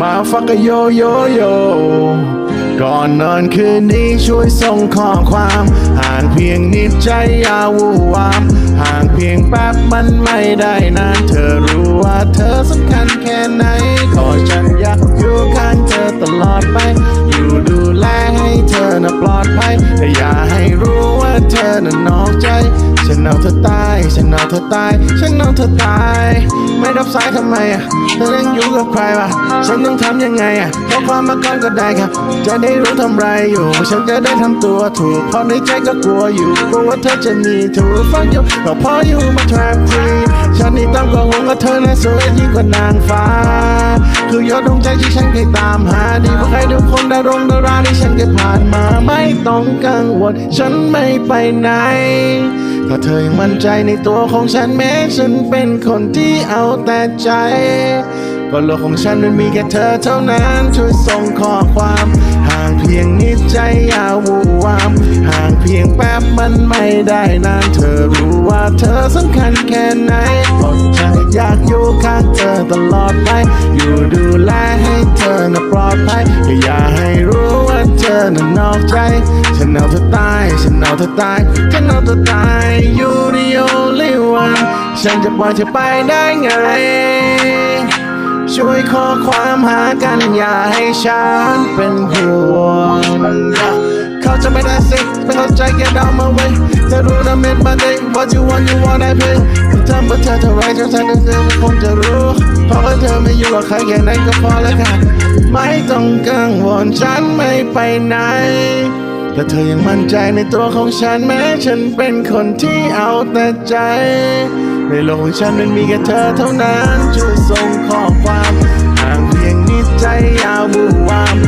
มาฟักกโยโยโยก่อนนอนคืนนี้ช่วยส่งข้อความ ห่างเพียงนิดใจอยาวูวามห่างเพียงแป๊บมันไม่ได้นาน เธอรู้ว่าเธอสำคัญแค่ไหนก็ฉันอยากอยู่ข้างเธอตลอดไป อยู่ดูแลให้เธอน่ะปลอดภัยแต่อย่าให้รู้ว่าเธอน่ะนอกใจ ฉันเอาเธอตาย ฉันเอาเธอตาย ฉันเอาเธอตาย ไม่รับสายทำไมอะเธอยังอยู่กับใครวะ ฉันต้องทำยังไงอะข้อความมาก่อนก็ได้ครับ จะได้รู้ทำไรอยู่ ฉันจะได้ทำตัวถูก เพราะในใจก็กลัวอยู่ กลัวว่าเธอจะมีถูกฟังอยู่ก็พราะอยู่มา trap queen ฉันนี่ต้องก็หงกับเธอนะสวยยิ่งกว่านางฟ้า คือยอดดวงใจที่ฉันเคยตามหา ดีกว่าใครทุกคนดารงดาราที่ฉันเคยผ่านมา ไม่ต้องกังวล ฉันไม่ไปไหน ถ้าเธอยังมั่นใจในตัวของฉันแม้ฉันเป็นคนที่เอาแต่ใจก็โลกของฉันมันมีแค่เธอเท่านั้นช่วยส่งข้อความ ห่างเพียงนิดใจอย่าวูวามห่างเพียงแป๊บมันไม่ได้นานเธอรู้ว่าเธอสำคัญแค่ไหนก็ฉันอยากอยู่ข้างเธอตลอดไป อยู่ดูแลให้เธอน่ะปลอดภัยอย่าให้รู้ ธอนั้นอกใจ ฉันเอาเธอตาย ฉันเอาเธอตาย ฉันเอาเธอตาย You the only one ฉันจะปล่อยเธอไปได้ไง ช่วยขอความหากันอย่าให้ฉันเป็นห่วงเขาจะไม่ได้สิไม่เข้าใจแค่ดาวมาไว้ เธอรู้นะเม็ดมาเด็ก what you want you want I pay ทำเพื่อเธอเท่าไรเจ้าชายเธอคงจะรู้เพราะว่าเธอไม่อยู่กับใครแค่ไหนก็พอแล้วค่ะไม่ต้องกังวลฉันไม่ไปไหนแต่เธอยังมั่นใจในตัวของฉันแม้ฉันเป็นคนที่เอาแต่ใจ ในโลกของฉันมันมีแค่เธอเท่านั้นช่วยส่งข้อความห่างเพียงนิดใจยาวูวามห่างเพียงแป๊บมันไม่